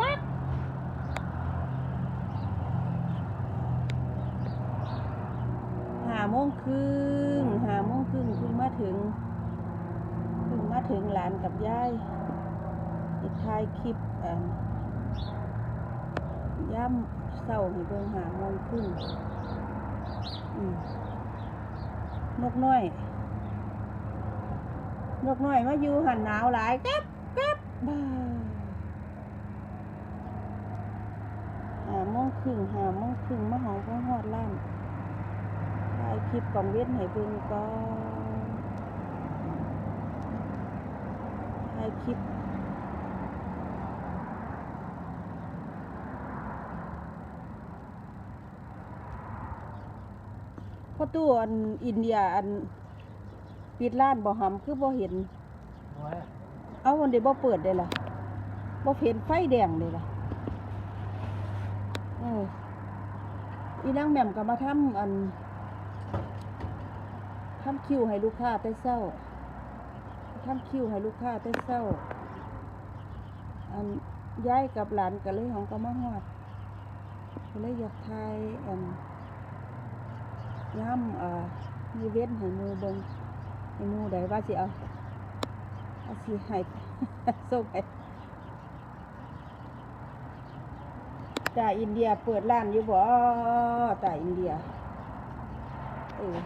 วักหาโมงครึ่งหาโมงครึ่งเพิ่มาถึงเพิ่มาถึงหลานกับยายอีกท้ายคลิปย่ำเศร้าให้เบิ่งหาโมงครึ่งนกน้อย นกน้อยมาอยู่หันหนาวหลายแก๊บแก๊บบ้า ครึ่งห้าโมงครึ่งมาหอมก็ฮอดล้านถ่ายคลิปกล่องเวียนให้เบิ่งก่อนถ่ายคลิปพอตู้อันอินเดียอันปิดร้านบ่หำคือบ่เห็นโอ้ยเอาวันเดียวบ่เปิดได้ล่ะบ่เห็นไฟแดงเลยล่ะเอออีนางแหม่มก็มาทำอันทำคิวให้ลูกค้าแต่เช้าทำคิวให้ลูกค้าแต่เช้า อันย้ายกับหลานก็เลยของก็มาฮอดก็เลยอยากทายอันย่ำอ่ามีเว้นให้มูเบิงให้มูได้ว่าสิเอาเอาสิให้ส่งให้ จ่าอินเดียเปิดร้านอยู่บ่จ่าอินเดียเออ